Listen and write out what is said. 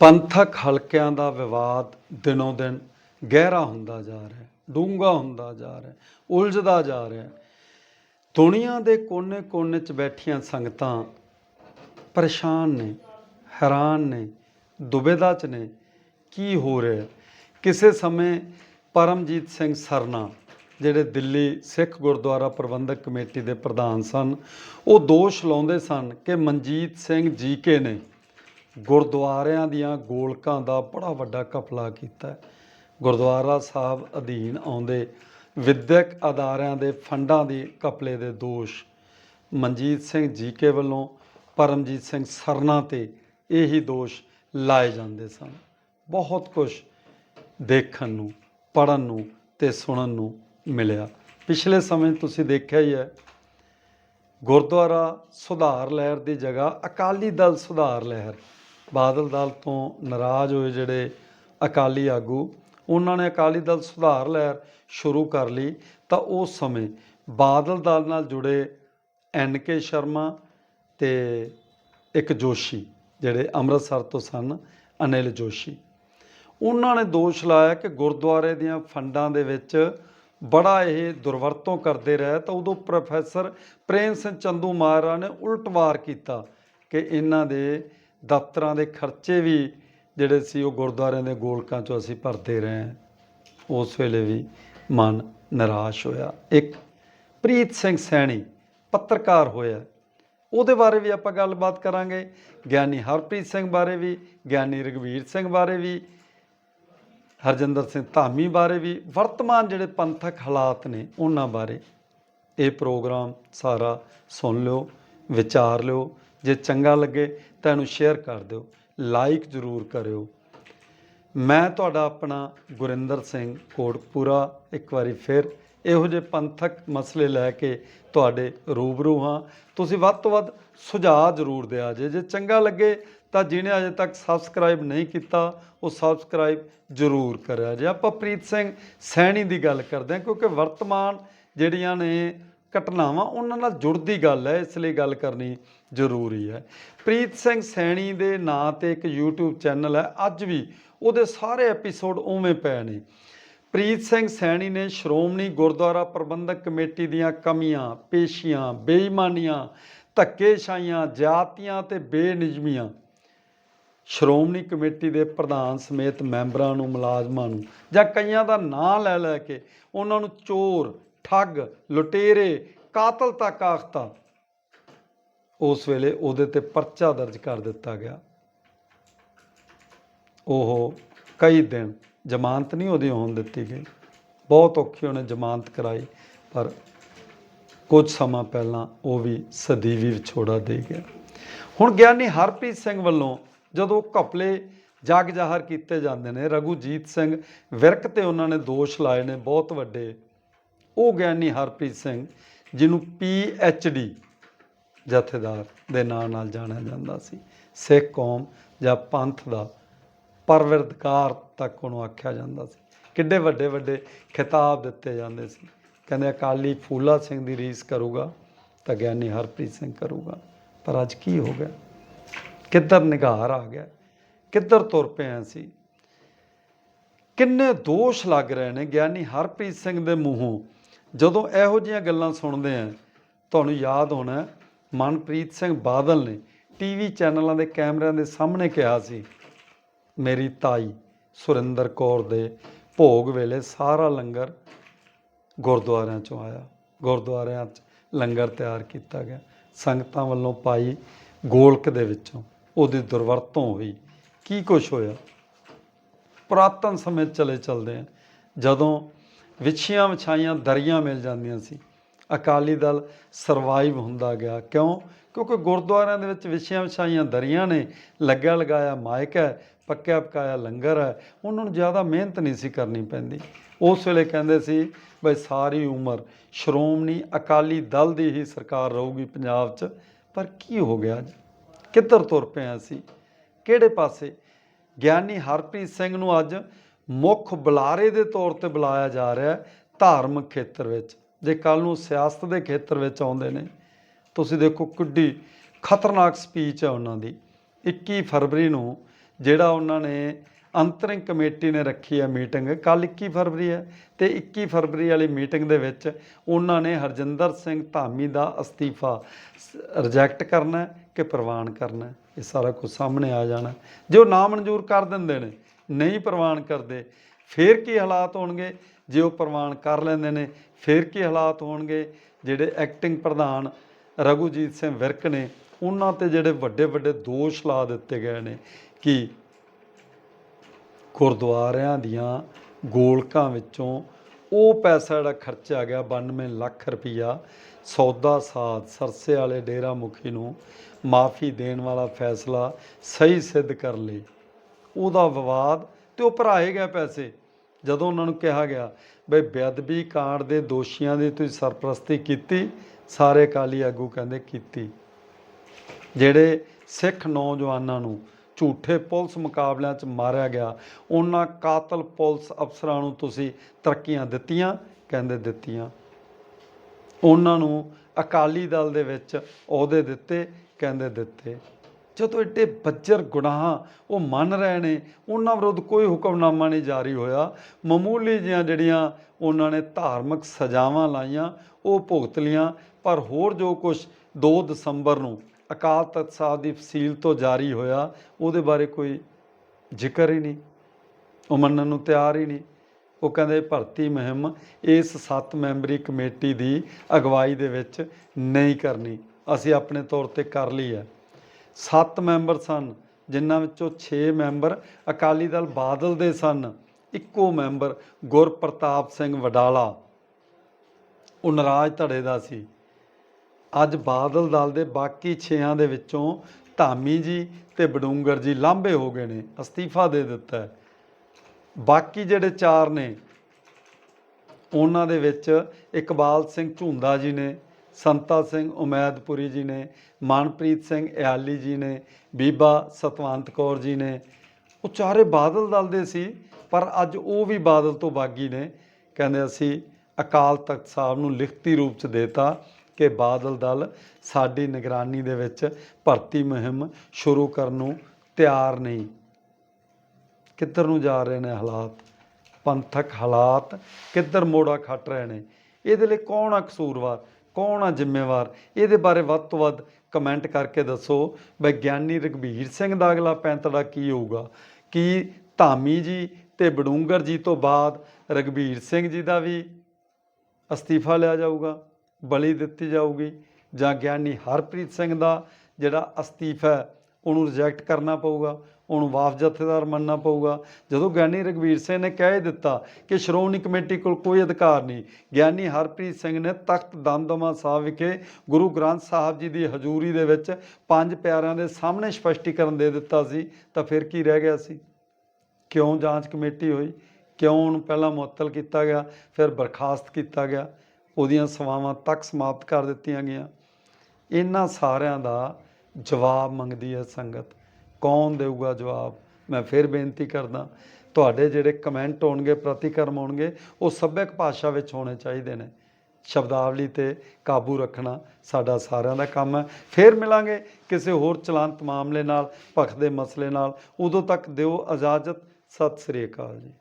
ਪੰਥਕ ਹਲਕਿਆਂ ਦਾ ਵਿਵਾਦ ਦਿਨੋਂ ਦਿਨ ਗਹਿਰਾ ਹੁੰਦਾ ਜਾ ਰਿਹਾ ਹੈ, ਡੂੰਘਾ ਹੁੰਦਾ ਜਾ ਰਿਹਾ ਹੈ, ਉਲਝਦਾ ਜਾ ਰਿਹਾ ਹੈ। ਦੁਨੀਆ ਦੇ ਕੋਨੇ-ਕੋਨੇ 'ਚ ਬੈਠੀਆਂ ਸੰਗਤਾਂ ਪਰੇਸ਼ਾਨ ਨੇ, ਹੈਰਾਨ ਨੇ, ਦੁਬਿਧਾ 'ਚ ਨੇ। ਕੀ ਹੋ ਰਿਹਾ ਕਿਸੇ ਸਮੇਂ ਪਰਮਜੀਤ ਸਿੰਘ ਸਰਨਾ, ਜਿਹੜੇ ਦਿੱਲੀ ਸਿੱਖ ਗੁਰਦੁਆਰਾ ਪ੍ਰਬੰਧਕ ਕਮੇਟੀ ਦੇ ਪ੍ਰਧਾਨ ਸਨ, ਉਹ ਦੋਸ਼ ਲਾਉਂਦੇ ਸਨ ਕਿ ਮਨਜੀਤ ਸਿੰਘ ਜੀਕੇ ਨੇ ਗੁਰਦੁਆਰਿਆਂ ਦੀਆਂ ਗੋਲਕਾਂ ਦਾ ਬੜਾ ਵੱਡਾ ਘਪਲਾ ਕੀਤਾ। ਗੁਰਦੁਆਰਾ ਸਾਹਿਬ ਅਧੀਨ ਆਉਂਦੇ ਵਿਦਿਅਕ ਅਦਾਰਿਆਂ ਦੇ ਫੰਡਾਂ ਦੀ ਘਪਲੇ ਦੇ ਦੋਸ਼। ਮਨਜੀਤ ਸਿੰਘ ਜੀਕੇ ਵੱਲੋਂ ਪਰਮਜੀਤ ਸਿੰਘ ਸਰਨਾ ਤੇ ਇਹੀ ਦੋਸ਼ ਲਾਏ ਜਾਂਦੇ ਸਨ। ਬਹੁਤ ਕੁਝ ਦੇਖਣ ਨੂੰ ਪੜਨ ਨੂੰ ਤੇ ਸੁਣਨ ਨੂੰ ਮਿਲਿਆ। ਪਿਛਲੇ ਸਮੇਂ ਤੁਸੀਂ ਦੇਖਿਆ ਹੀ ਹੈ, ਗੁਰਦੁਆਰਾ ਸੁਧਾਰ ਲਹਿਰ ਦੀ ਜਗ੍ਹਾ ਅਕਾਲੀ ਦਲ ਸੁਧਾਰ ਲਹਿਰ ਬਾਦਲ ਦਲ ਤੋਂ ਨਾਰਾਜ਼ ਹੋਏ ਜਿਹੜੇ ਅਕਾਲੀ ਆਗੂ, ਉਹਨਾਂ ਨੇ ਅਕਾਲੀ ਦਲ ਸੁਧਾਰ ਲਹਿਰ ਸ਼ੁਰੂ ਕਰ ਲਈ। ਤਾਂ ਉਸ ਸਮੇਂ ਬਾਦਲ ਦਲ ਨਾਲ ਜੁੜੇ ਐਨ ਕੇ ਸ਼ਰਮਾ ਤੇ ਇੱਕ ਜੋਸ਼ੀ, ਜਿਹੜੇ ਅੰਮ੍ਰਿਤਸਰ ਤੋਂ ਸਨ, ਅਨਿਲ ਜੋਸ਼ੀ। ਉਹਨਾਂ ਨੇ ਦੋਸ਼ ਲਾਇਆ ਕਿ ਗੁਰਦੁਆਰੇ ਦੀਆਂ ਫੰਡਾਂ ਦੇ ਵਿੱਚ ਬੜਾ ਇਹ ਦੁਰਵਰਤੋਂ ਕਰਦੇ ਰਹੇ। ਤਾਂ ਉਦੋਂ ਪ੍ਰੋਫੈਸਰ ਪ੍ਰੇਮ ਸਿੰਘ ਚੰਦੂ ਮਾਰਾ ਨੇ ਉਲਟਵਾਰ ਕੀਤਾ ਕਿ ਇਹਨਾਂ ਦੇ ਦਫ਼ਤਰਾਂ ਦੇ ਖਰਚੇ ਵੀ ਜਿਹੜੇ ਸੀ ਉਹ ਗੁਰਦੁਆਰਿਆਂ ਦੇ ਗੋਲਕਾਂ 'ਚੋਂ ਅਸੀਂ ਭਰਦੇ ਰਹੇ ਹਾਂ। ਉਸ ਵੇਲੇ ਵੀ ਮਨ ਨਿਰਾਸ਼ ਹੋਇਆ। ਇੱਕ ਪ੍ਰੀਤ ਸਿੰਘ ਸੈਣੀ ਪੱਤਰਕਾਰ ਹੋਇਆ। ਉਹਦੇ ਬਾਰੇ ਵੀ ਆਪਾਂ ਗੱਲਬਾਤ ਕਰਾਂਗੇ। ਗਿਆਨੀ ਹਰਪ੍ਰੀਤ ਸਿੰਘ ਬਾਰੇ ਵੀ, ਗਿਆਨੀ ਰਗਵੀਰ ਸਿੰਘ ਬਾਰੇ ਵੀ, ਹਰਜਿੰਦਰ ਸਿੰਘ ਧਾਮੀ ਬਾਰੇ ਵੀ, ਵਰਤਮਾਨ ਜਿਹੜੇ ਪੰਥਕ ਹਾਲਾਤ ਨੇ ਉਹਨਾਂ ਬਾਰੇ ਇਹ ਪ੍ਰੋਗਰਾਮ ਸਾਰਾ ਸੁਣ ਲਿਓ, ਵਿਚਾਰ ਲਿਓ। ਜੇ ਚੰਗਾ ਲੱਗੇ ਤਾਂ ਇਹਨੂੰ ਸ਼ੇਅਰ ਕਰ ਦਿਓ ਲਾਈਕ ਜ਼ਰੂਰ ਕਰਿਓ। ਮੈਂ ਤੁਹਾਡਾ ਆਪਣਾ ਗੁਰਿੰਦਰ ਸਿੰਘ ਕੋਟਪੂਰਾ ਇੱਕ ਵਾਰੀ ਫਿਰ ਇਹੋ ਜਿਹੇ ਪੰਥਕ ਮਸਲੇ ਲੈ ਕੇ ਤੁਹਾਡੇ ਰੂਬਰੂ ਹਾਂ। ਤੁਸੀਂ ਵੱਧ ਤੋਂ ਵੱਧ ਸੁਝਾਅ ਜ਼ਰੂਰ ਦਿਆ ਜੇ। ਜੇ ਚੰਗਾ ਲੱਗੇ ਤਾਂ ਜਿਹਨੇ ਅਜੇ ਤੱਕ ਸਬਸਕ੍ਰਾਈਬ ਨਹੀਂ ਕੀਤਾ, ਉਹ ਸਬਸਕ੍ਰਾਈਬ ਜ਼ਰੂਰ ਕਰਿਆ ਜੇ। ਆਪਾਂ ਪ੍ਰੀਤ ਸਿੰਘ ਸੈਣੀ ਦੀ ਗੱਲ ਕਰਦੇ ਹਾਂ, ਕਿਉਂਕਿ ਵਰਤਮਾਨ ਜਿਹੜੀਆਂ ਨੇ ਘਟਨਾਵਾਂ ਉਹਨਾਂ ਨਾਲ ਜੁੜਦੀ ਗੱਲ ਹੈ, ਇਸ ਲਈ ਗੱਲ ਕਰਨੀ ਜ਼ਰੂਰੀ ਹੈ। ਪ੍ਰੀਤ ਸਿੰਘ ਸੈਣੀ ਦੇ ਨਾਂ ਤੇ ਇੱਕ YouTube ਚੈਨਲ ਹੈ, ਅੱਜ ਵੀ ਉਹਦੇ ਸਾਰੇ ਐਪੀਸੋਡ ਉਵੇਂ ਪਏ ਨੇ। ਪ੍ਰੀਤ ਸਿੰਘ ਸੈਣੀ ਨੇ ਸ਼੍ਰੋਮਣੀ ਗੁਰਦੁਆਰਾ ਪ੍ਰਬੰਧਕ ਕਮੇਟੀ ਦੀਆਂ ਕਮੀਆਂ, ਪੇਸ਼ੀਆਂ, ਬੇਈਮਾਨੀਆਂ, ਧੱਕੇਸ਼ਾਹੀਆਂ, ਜਾਤੀਆਂ ਤੇ ਬੇਨਿਯਮੀਆਂ ਸ਼੍ਰੋਮਣੀ ਕਮੇਟੀ ਦੇ ਪ੍ਰਧਾਨ ਸਮੇਤ ਮੈਂਬਰਾਂ ਨੂੰ, ਮੁਲਾਜ਼ਮਾਂ ਨੂੰ ਜਾਂ ਕਈਆਂ ਦਾ ਨਾਂ ਲੈ ਲੈ ਕੇ ਉਹਨਾਂ ਨੂੰ ਚੋਰ ਠੱਗ, ਲੁਟੇਰੇ, ਕਾਤਲ ਤੱਕ ਆਖਤਾ। ਉਸ ਵੇਲੇ ਉਹਦੇ ਤੇ ਪਰਚਾ ਦਰਜ ਕਰ ਦਿੱਤਾ ਗਿਆ। ਉਹ ਕਈ ਦਿਨ ਜ਼ਮਾਨਤ ਨਹੀਂ ਉਹਦੀ ਹੋਣ ਦਿੱਤੀ ਗਈ। ਬਹੁਤ ਔਖੀ ਉਹਨੇ ਜ਼ਮਾਨਤ ਕਰਾਈ, ਪਰ ਕੁਝ ਸਮਾਂ ਪਹਿਲਾਂ ਉਹ ਵੀ ਸਦੀਵੀ ਵਿਛੋੜਾ ਦੇ ਗਿਆ। ਹੁਣ ਗਿਆਨੀ ਹਰਪ੍ਰੀਤ ਸਿੰਘ ਵੱਲੋਂ ਜਦੋਂ ਘਪਲੇ ਜਗ ਜ਼ਾਹਰ ਕੀਤੇ ਜਾਂਦੇ ਨੇ, ਰਘੂਜੀਤ ਸਿੰਘ ਵਿਰਕ ਤੇ ਉਹਨਾਂ ਨੇ ਦੋਸ਼ ਲਾਏ ਨੇ, ਬਹੁਤ ਵੱਡੇ ਉਹ ਗਿਆਨੀ ਹਰਪ੍ਰੀਤ ਸਿੰਘ, ਜਿਹਨੂੰ ਪੀ ਐਚ ਡੀ ਜਥੇਦਾਰ ਦੇ ਨਾਂ ਨਾਲ ਜਾਣਿਆ ਜਾਂਦਾ ਸੀ। ਸਿੱਖ ਕੌਮ ਜਾਂ ਪੰਥ ਦਾ ਪਰਵਰਦਕਾਰ ਤੱਕ ਉਹਨੂੰ ਆਖਿਆ ਜਾਂਦਾ ਸੀ। ਕਿੱਡੇ ਵੱਡੇ ਵੱਡੇ ਖਿਤਾਬ ਦਿੱਤੇ ਜਾਂਦੇ ਸੀ। ਕਹਿੰਦੇ ਅਕਾਲੀ ਫੂਲਾ ਸਿੰਘ ਦੀ ਰੀਸ ਕਰੂਗਾ ਤਾਂ ਗਿਆਨੀ ਹਰਪ੍ਰੀਤ ਸਿੰਘ ਕਰੂਗਾ। ਪਰ ਅੱਜ ਕੀ ਹੋ ਗਿਆ? ਕਿੱਧਰ ਨਿਗਾਰ ਆ ਗਿਆ? ਕਿੱਧਰ ਤੁਰ ਪਿਆ ਹਾਂ ਅਸੀਂ ਕਿੰਨੇ ਦੋਸ਼ ਲੱਗ ਰਹੇ ਨੇ ਗਿਆਨੀ ਹਰਪ੍ਰੀਤ ਸਿੰਘ ਦੇ ਮੂੰਹੋਂ। ਜਦੋਂ ਇਹੋ ਜਿਹੀਆਂ ਗੱਲਾਂ ਸੁਣਦੇ ਆ, ਤੁਹਾਨੂੰ ਯਾਦ ਹੋਣਾ ਮਨਪ੍ਰੀਤ ਸਿੰਘ ਬਾਦਲ ਨੇ ਟੀਵੀ ਚੈਨਲਾਂ ਦੇ ਕੈਮਰਿਆਂ ਦੇ ਸਾਹਮਣੇ ਕਿਹਾ ਸੀ, ਮੇਰੀ ਤਾਈ ਸੁਰਿੰਦਰ ਕੌਰ ਦੇ ਭੋਗ ਵੇਲੇ ਸਾਰਾ ਲੰਗਰ ਗੁਰਦੁਆਰਿਆਂ ਚੋਂ ਆਇਆ। ਗੁਰਦੁਆਰਿਆਂ 'ਚ ਲੰਗਰ ਤਿਆਰ ਕੀਤਾ ਗਿਆ। ਸੰਗਤਾਂ ਵੱਲੋਂ ਪਾਈ ਗੋਲਕ ਦੇ ਵਿੱਚੋਂ ਉਹਦੀ ਦੁਰਵਰਤੋਂ ਹੋਈ। ਕੀ ਕੁਛ ਹੋਇਆ? ਪੁਰਾਤਨ ਸਮੇਂ ਚਲੇ ਚਲਦੇ ਆ। ਜਦੋਂ ਵਿਛੀਆਂ ਵਿਛਾਈਆਂ ਦਰੀਆਂ ਮਿਲ ਜਾਂਦੀਆਂ ਸੀ। ਅਕਾਲੀ ਦਲ ਸਰਵਾਈਵ ਹੁੰਦਾ ਗਿਆ। ਕਿਉਂ? ਕਿਉਂਕਿ ਗੁਰਦੁਆਰਿਆਂ ਦੇ ਵਿੱਚ ਵਿਛੀਆਂ ਵਿਛਾਈਆਂ ਦਰੀਆਂ ਨੇ। ਲੱਗਿਆ ਲਗਾਇਆ ਮਾਇਕ ਹੈ, ਪੱਕਿਆ ਪਕਾਇਆ ਲੰਗਰ ਹੈ। ਉਹਨਾਂ ਨੂੰ ਜ਼ਿਆਦਾ ਮਿਹਨਤ ਨਹੀਂ ਸੀ ਕਰਨੀ ਪੈਂਦੀ। ਉਸ ਵੇਲੇ ਕਹਿੰਦੇ ਸੀ, ਬਈ ਸਾਰੀ ਉਮਰ ਸ਼੍ਰੋਮਣੀ ਅਕਾਲੀ ਦਲ ਦੀ ਹੀ ਸਰਕਾਰ ਰਹੂਗੀ ਪੰਜਾਬ 'ਚ। ਪਰ ਕੀ ਹੋ ਗਿਆ ਅੱਜ? ਕਿੱਧਰ ਤੁਰ ਪਏ ਹਾਂ ਅਸੀਂ ਕਿਹੜੇ ਪਾਸੇ? ਗਿਆਨੀ ਹਰਪ੍ਰੀਤ ਸਿੰਘ ਨੂੰ ਅੱਜ ਮੁੱਖ ਬੁਲਾਰੇ ਦੇ ਤੌਰ ਤੇ ਬੁਲਾਇਆ ਜਾ ਰਿਹਾ ਹੈ ਧਾਰਮਿਕ ਖੇਤਰ ਵਿੱਚ। ਜੇ ਕੱਲ ਨੂੰ ਸਿਆਸਤ ਦੇ ਖੇਤਰ ਵਿੱਚ ਆਉਂਦੇ ਨੇ, ਤੁਸੀਂ ਦੇਖੋ ਕਿੱਡੀ ਖਤਰਨਾਕ ਸਪੀਚ ਹੈ ਉਹਨਾਂ ਦੀ। 21 ਫਰਵਰੀ ਨੂੰ ਜਿਹੜਾ ਉਹਨਾਂ ਨੇ ਅੰਤਰਿੰਗ ਕਮੇਟੀ ਨੇ ਰੱਖੀ ਹੈ ਮੀਟਿੰਗ ਕੱਲ 21 ਫਰਵਰੀ ਹੈ ਤੇ 21 ਫਰਵਰੀ ਵਾਲੀ ਮੀਟਿੰਗ ਦੇ ਵਿੱਚ ਉਹਨਾਂ ਨੇ ਹਰਜਿੰਦਰ ਸਿੰਘ ਧਾਮੀ ਦਾ ਅਸਤੀਫਾ ਰਿਜੈਕਟ ਕਰਨਾ ਕਿ ਪ੍ਰਵਾਨ ਕਰਨਾ ਇਹ ਸਾਰਾ ਕੁਝ ਸਾਹਮਣੇ ਆ ਜਾਣਾ ਜੇ ਉਹ ਨਾ ਮਨਜ਼ੂਰ ਕਰ ਦਿੰਦੇ ਨੇ ਨਹੀਂ ਪ੍ਰਵਾਨ ਕਰਦੇ, ਫਿਰ ਕੀ ਹਾਲਾਤ ਹੋਣਗੇ? ਜੇ ਉਹ ਪ੍ਰਵਾਨ ਕਰ ਲੈਂਦੇ ਨੇ, ਫਿਰ ਕੀ ਹਾਲਾਤ ਹੋਣਗੇ? ਜਿਹੜੇ ਐਕਟਿੰਗ ਪ੍ਰਧਾਨ ਰਘੂਜੀਤ ਸਿੰਘ ਵਿਰਕ ਨੇ, ਉਹਨਾਂ ਤੇ ਜਿਹੜੇ ਵੱਡੇ ਵੱਡੇ ਦੋਸ਼ ਲਾ ਦਿੱਤੇ ਗਏ ਨੇ ਕਿ ਗੁਰਦੁਆਰਿਆਂ ਦੀਆਂ ਗੋਲਕਾਂ ਵਿੱਚੋਂ ਉਹ ਪੈਸਾ ਜਿਹੜਾ ਖਰਚਿਆ ਗਿਆ 92 ਲੱਖ ਰੁਪਈਆ, ਸੌਦਾ ਸਾਧ, ਸਰਸੇ ਵਾਲੇ ਡੇਰਾ ਮੁਖੀ ਨੂੰ ਮਾਫੀ ਦੇਣ ਵਾਲਾ ਫੈਸਲਾ ਸਹੀ ਸਿੱਧ ਕਰ ਲਈ ਉਹਦਾ ਵਿਵਾਦ ਤੇ ਉਹ ਭਰਾਏ ਗਏ ਪੈਸੇ। ਜਦੋਂ ਉਹਨਾਂ ਨੂੰ ਕਿਹਾ ਗਿਆ, ਬਈ ਬੇਅਦਬੀ ਕਾਂਡ ਦੇ ਦੋਸ਼ੀਆਂ ਦੀ ਤੁਸੀਂ ਸਰਪ੍ਰਸਤੀ ਕੀਤੀ, ਸਾਰੇ ਅਕਾਲੀ ਆਗੂ ਕਹਿੰਦੇ ਕੀਤੀ। ਜਿਹੜੇ ਸਿੱਖ ਨੌਜਵਾਨਾਂ ਨੂੰ ਝੂਠੇ ਪੁਲਿਸ ਮੁਕਾਬਲਿਆਂ 'ਚ ਮਾਰਿਆ ਗਿਆ, ਉਹਨਾਂ ਕਾਤਲ ਪੁਲਿਸ ਅਫਸਰਾਂ ਨੂੰ ਤੁਸੀਂ ਤਰੱਕੀਆਂ ਦਿੱਤੀਆਂ, ਕਹਿੰਦੇ ਦਿੱਤੀਆਂ। ਉਹਨਾਂ ਨੂੰ ਅਕਾਲੀ ਦਲ ਦੇ ਵਿੱਚ ਅਹੁਦੇ ਦਿੱਤੇ, ਕਹਿੰਦੇ ਦਿੱਤੇ। ਜਦੋਂ ਏਡੇ ਬੱਜਰ ਗੁਨਾਹ ਉਹ ਮੰਨ ਰਹੇ ਨੇ, ਉਹਨਾਂ ਵਿਰੁੱਧ ਕੋਈ ਹੁਕਮਨਾਮਾ ਨਹੀਂ ਜਾਰੀ ਹੋਇਆ। ਮਾਮੂਲੀ ਜਿਹੀਆਂ ਜਿਹੜੀਆਂ ਉਹਨਾਂ ਨੇ ਧਾਰਮਿਕ ਸਜ਼ਾਵਾਂ ਲਾਈਆਂ, ਉਹ ਭੁਗਤ ਲੀਆਂ ਪਰ ਹੋਰ ਜੋ ਕੁਝ 2 ਦਸੰਬਰ ਨੂੰ ਅਕਾਲ ਤਖਤ ਸਾਹਿਬ ਦੀ ਫਸੀਲ ਤੋਂ ਜਾਰੀ ਹੋਇਆ, ਉਹਦੇ ਬਾਰੇ ਕੋਈ ਜ਼ਿਕਰ ਹੀ ਨਹੀਂ। ਉਹ ਮੰਨਣ ਨੂੰ ਤਿਆਰ ਹੀ ਨਹੀਂ। ਉਹ ਕਹਿੰਦੇ, ਭਰਤੀ ਮੁਹਿੰਮ ਇਸ 7 ਮੈਂਬਰੀ ਕਮੇਟੀ ਦੀ ਅਗਵਾਈ ਦੇ ਵਿੱਚ ਨਹੀਂ ਕਰਨੀ। ਅਸੀਂ ਆਪਣੇ ਤੌਰ ਤੇ ਕਰ ਲਈ ਹੈ। 7 ਮੈਂਬਰ ਸਨ, ਜਿਨ੍ਹਾਂ ਵਿੱਚੋਂ 6 ਮੈਂਬਰ ਅਕਾਲੀ ਦਲ ਬਾਦਲ ਦੇ ਸਨ, ਇੱਕੋ ਮੈਂਬਰ ਗੁਰਪ੍ਰਤਾਪ ਸਿੰਘ ਵਡਾਲਾ। ਉਹ ਨਰਾਜ ਧੜੇ ਦਾ ਸੀ। ਅੱਜ ਬਾਦਲ ਦਲ ਦੇ ਬਾਕੀ 6ਾਂ ਦੇ ਵਿੱਚੋਂ ਧਾਮੀ ਜੀ ਤੇ ਬਡੂੰਗਰ ਜੀ ਲਾਂਭੇ ਹੋ ਗਏ ਨੇ, ਅਸਤੀਫਾ ਦੇ ਦਿੱਤਾ ਹੈ। ਬਾਕੀ ਜਿਹੜੇ ਚਾਰ ਨੇ, ਉਹਨਾਂ ਦੇ ਵਿੱਚ ਇਕਬਾਲ ਸਿੰਘ ਝੁੰਦਾ ਜੀ ਨੇ ਸੰਤਾ ਸਿੰਘ ਉਮੈਦਪੁਰੀ ਜੀ ਨੇ, ਮਨਪ੍ਰੀਤ ਸਿੰਘ ਇਆਲੀ ਜੀ ਨੇ, ਬੀਬਾ ਸਤਵੰਤ ਕੌਰ ਜੀ ਨੇ। ਉਹ ਚਾਰੇ ਬਾਦਲ ਦਲ ਦੇ ਸੀ, ਪਰ ਅੱਜ ਉਹ ਵੀ ਬਾਦਲ ਤੋਂ ਬਾਗੀ ਨੇ। ਕਹਿੰਦੇ ਅਸੀਂ ਅਕਾਲ ਤਖਤ ਸਾਹਿਬ ਨੂੰ ਲਿਖਤੀ ਰੂਪ ਚ ਦੇਤਾ ਕਿ ਬਾਦਲ ਦਲ ਸਾਡੀ ਨਿਗਰਾਨੀ ਦੇ ਵਿੱਚ ਭਰਤੀ ਮੁਹਿੰਮ ਸ਼ੁਰੂ ਕਰਨ ਨੂੰ ਤਿਆਰ ਨਹੀਂ। ਕਿੱਧਰ ਨੂੰ ਜਾ ਰਹੇ ਨੇ ਹਾਲਾਤ? ਪੰਥਕ ਹਾਲਾਤ ਕਿੱਧਰ ਮੋੜਾ ਖੱਟ ਰਹੇ ਨੇ? ਇਹਦੇ ਲਈ ਕੌਣ ਆ ਕਸੂਰਵਾਰ? ਕੌਣ ਆ ਜ਼ਿੰਮੇਵਾਰ? ਇਹਦੇ ਬਾਰੇ ਵੱਧ ਤੋਂ ਵੱਧ ਕਮੈਂਟ ਕਰਕੇ ਦੱਸੋ। ਬਈ ਗਿਆਨੀ ਰਘਬੀਰ ਸਿੰਘ ਦਾ ਅਗਲਾ ਪੈਂਤੜਾ ਕੀ ਹੋਊਗਾ? ਕੀ ਧਾਮੀ ਜੀ ਤੇ ਬਡੂੰਗਰ ਜੀ ਤੋਂ ਬਾਅਦ ਰਘਬੀਰ ਸਿੰਘ ਜੀ ਦਾ ਵੀ ਅਸਤੀਫਾ ਲਿਆ ਜਾਊਗਾ, ਬਲੀ ਦਿੱਤੀ ਜਾਊਗੀ? ਜਾਂ ਗਿਆਨੀ ਹਰਪ੍ਰੀਤ ਸਿੰਘ ਦਾ ਜਿਹੜਾ ਅਸਤੀਫਾ ਉਹਨੂੰ ਰਿਜੈਕਟ ਕਰਨਾ ਪਊਗਾ? ਉਹਨੂੰ ਵਾਫ ਜਥੇਦਾਰ ਮੰਨਣਾ ਪਊਗਾ। ਜਦੋਂ ਗਿਆਨੀ ਰਘਵੀਰ ਸਿੰਘ ਨੇ ਕਹਿ ਦਿੱਤਾ ਕਿ ਸ਼੍ਰੋਮਣੀ ਕਮੇਟੀ ਕੋਲ ਕੋਈ ਅਧਿਕਾਰ ਨਹੀਂ, ਗਿਆਨੀ ਹਰਪ੍ਰੀਤ ਸਿੰਘ ਨੇ ਤਖਤ ਦਮਦਮਾ ਸਾਹਿਬ ਵਿਖੇ ਗੁਰੂ ਗ੍ਰੰਥ ਸਾਹਿਬ ਜੀ ਦੀ ਹਜ਼ੂਰੀ ਦੇ ਵਿੱਚ ਪੰਜ ਪਿਆਰਿਆਂ ਦੇ ਸਾਹਮਣੇ ਸਪਸ਼ਟੀਕਰਨ ਦੇ ਦਿੱਤਾ ਸੀ, ਤਾਂ ਫਿਰ ਕੀ ਰਹਿ ਗਿਆ ਸੀ? ਕਿਉਂ ਜਾਂਚ ਕਮੇਟੀ ਹੋਈ? ਕਿਉਂ ਉਹਨੂੰ ਪਹਿਲਾਂ ਮੁਅੱਤਲ ਕੀਤਾ ਗਿਆ, ਫਿਰ ਬਰਖਾਸਤ ਕੀਤਾ ਗਿਆ? ਉਹਦੀਆਂ ਸੇਵਾਵਾਂ ਤੱਕ ਸਮਾਪਤ ਕਰ ਦਿੱਤੀਆਂ ਗਈਆਂ। ਇਹਨਾਂ ਸਾਰਿਆਂ ਦਾ ਜਵਾਬ ਮੰਗਦੀ ਹੈ ਸੰਗਤ। ਕੌਣ ਦੇਊਗਾ ਜਵਾਬ? ਮੈਂ ਫਿਰ ਬੇਨਤੀ ਕਰਦਾ, ਤੁਹਾਡੇ ਜਿਹੜੇ ਕਮੈਂਟ ਹੋਣਗੇ, ਪ੍ਰਤੀਕਰਮ ਹੋਣਗੇ, ਉਹ ਸੱਭਿਅਕ ਭਾਸ਼ਾ ਵਿੱਚ ਹੋਣੇ ਚਾਹੀਦੇ ਨੇ। ਸ਼ਬਦਾਵਲੀ ਤੇ ਕਾਬੂ ਰੱਖਣਾ ਸਾਡਾ ਸਾਰਿਆਂ ਦਾ ਕੰਮ ਹੈ। ਫਿਰ ਮਿਲਾਂਗੇ ਕਿਸੇ ਹੋਰ ਚਲਾਂਤ ਮਾਮਲੇ ਨਾਲ, ਭਖਦੇ ਮਸਲੇ ਨਾਲ। ਉਦੋਂ ਤੱਕ ਦਿਓ ਇਜਾਜ਼ਤ। ਸਤਿ ਸ੍ਰੀ ਅਕਾਲ ਜੀ।